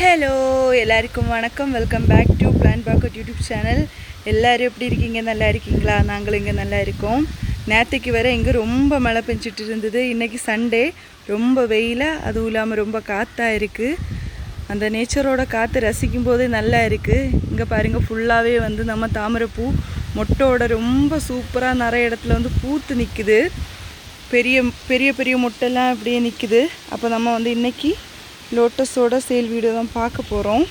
Hello எல்லாருக்கும் வணக்கம். Welcome back to plan pocket YouTube channel எல்லோரும் எப்படி இருக்கீங்க? நல்லா இருக்கீங்களா? நாங்களும் இங்கே நல்லா இருக்கோம். நேற்றுக்கு வர இங்கே ரொம்ப மழை பெஞ்சிட்டு இருந்தது. இன்றைக்கி சண்டே ரொம்ப வெயிலாக அதுவும் இல்லாமல் ரொம்ப காற்றாக இருக்குது அந்த நேச்சரோட காற்று ரசிக்கும் போதே நல்லா இருக்குது இங்கே பாருங்கள் ஃபுல்லாகவே வந்து நம்ம தாமரைப்பூ மொட்டோட ரொம்ப சூப்பராக நிறைய இடத்துல வந்து பூத்து நிற்குது பெரிய பெரிய பெரிய மொட்டைலாம் அப்படியே நிற்குது அப்போ நம்ம வந்து இன்றைக்கி லோட்டஸோட சேல் வீடியோ தான் பார்க்க போகிறோம்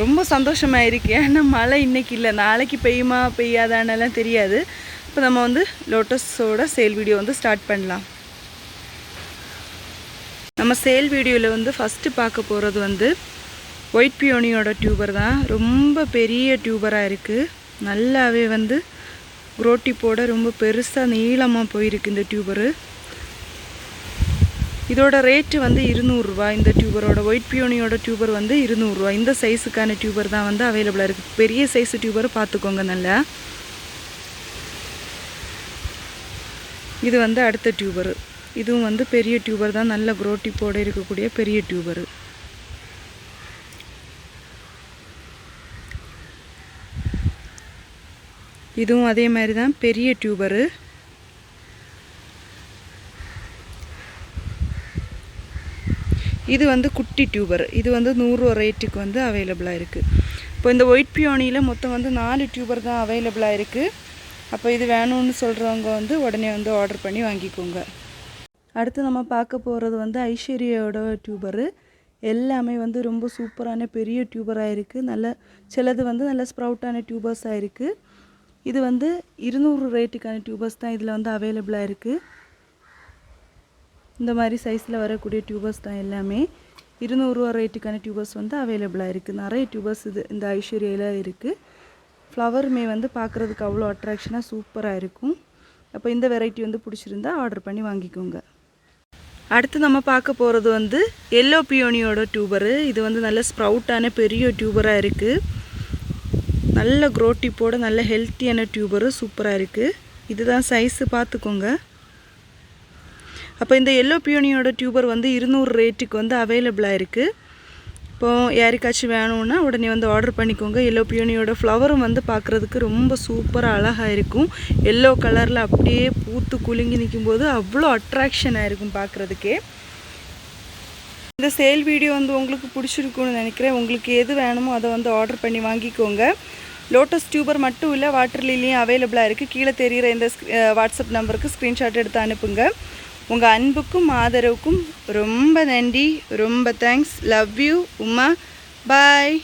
ரொம்ப சந்தோஷமாக இருக்கு ஏன்னா மழை இன்னைக்கு இல்லை. நாளைக்கு பெய்யுமா பெய்யாதானெல்லாம் தெரியாது. இப்போ நம்ம வந்து லோட்டஸோட சேல் வீடியோ வந்து ஸ்டார்ட் பண்ணலாம். நம்ம சேல் வீடியோவில் வந்து ஃபஸ்ட்டு பார்க்க போகிறது வந்து ஒயிட் பியோனியோட டியூபர் தான். ரொம்ப பெரிய டியூபராக இருக்குது நல்லாவே வந்து குரோட்டிப்போட ரொம்ப பெருசாக நீளமாக போயிருக்கு இந்த டியூபரு இதோட ரேட்டு வந்து இருநூறுரூவா இந்த டியூபரோட ஒயிட் பியோனியோட டியூபர் வந்து இருநூறுவா. இந்த சைஸுக்கான டியூபர் தான் வந்து அவைலபிளாக இருக்குது பெரிய சைஸ் டியூபர் பார்த்துக்கோங்க நல்லா. இது வந்து அடுத்த டியூபரு. இதுவும் வந்து பெரிய டியூபர் தான். நல்ல குரோட்டிப்போடு இருக்கக்கூடிய பெரிய டியூபரு. இதுவும் அதே மாதிரி தான் பெரிய டியூபரு. இது வந்து குட்டி டியூபர் இது வந்து நூறுரூவா ரேட்டுக்கு வந்து அவைலபிளாக இருக்குது இப்போ இந்த ஒயிட் பியோனியில் மொத்தம் வந்து நாலு டியூபர் தான் அவைலபிளாக இருக்குது அப்போ இது வேணும்னு சொல்கிறவங்க வந்து உடனே வந்து ஆர்டர் பண்ணி வாங்கிக்கோங்க. அடுத்து நம்ம பார்க்க போகிறது வந்து ஐஸ்வர்யாவோட டியூபரு எல்லாமே வந்து ரொம்ப சூப்பரான பெரிய டியூபராக இருக்குது நல்ல சிலது வந்து நல்ல ஸ்ப்ரவுட்டான டியூபர்ஸாக இருக்குது இது வந்து இருநூறு ரேட்டுக்கான டியூபர்ஸ் தான் இதில் வந்து அவைலபிளாக இருக்குது இந்த மாதிரி சைஸில் வரக்கூடிய டியூபர்ஸ் தான் எல்லாமே. இருநூறுவா ரேட்டுக்கான டியூபர்ஸ் வந்து அவைலபிளாக இருக்குது நிறைய டியூபர்ஸ் இது இந்த ஐஸ்வர்யாவில் இருக்குது ஃப்ளவருமே வந்து பார்க்குறதுக்கு அவ்வளோ அட்ராக்ஷனாக சூப்பராக இருக்கும். அப்போ இந்த வெரைட்டி வந்து பிடிச்சிருந்தா ஆர்டர் பண்ணி வாங்கிக்கோங்க. அடுத்து நம்ம பார்க்க போகிறது வந்து எல்லோ பியோனியோட டியூபரு இது வந்து நல்ல ஸ்ப்ரவுட்டான பெரிய டியூபராக இருக்குது நல்ல க்ரோட்டிப்போட நல்ல ஹெல்த்தியான டியூபரு சூப்பராக இருக்குது இதுதான் சைஸு பார்த்துக்கோங்க. அப்போ இந்த எல்லோ பியோனியோட டியூபர் வந்து இருநூறு ரேட்டுக்கு வந்து அவைலபிளாக இருக்குது இப்போது யாருக்காச்சும் வேணும்னா உடனே வந்து ஆர்டர் பண்ணிக்கோங்க. எல்லோ பியோனியோட ஃப்ளவரும் வந்து பார்க்குறதுக்கு ரொம்ப சூப்பராக அழகாக இருக்கும். எல்லோ கலரில் அப்படியே பூத்து குலுங்கி நிற்கும்போது அவ்வளோ அட்ராக்ஷனாக இருக்கும் பார்க்குறதுக்கே இந்த சேல் வீடியோ வந்து உங்களுக்கு பிடிச்சிருக்குன்னு நினைக்கிறேன். உங்களுக்கு எது வேணுமோ அதை வந்து ஆர்டர் பண்ணி வாங்கிக்கோங்க. லோட்டஸ் டியூபர் மட்டும் இல்லை வாட்டர் லில்லியும் அவைலபிளாக இருக்குது கீழே தெரிகிற இந்த வாட்ஸ்அப் நம்பருக்கு ஸ்க்ரீன்ஷாட் எடுத்து அனுப்புங்க. உங்கள் அன்புக்கும் ஆதரவுக்கும் ரொம்ப நன்றி. ரொம்ப thanks love you Uma. Bye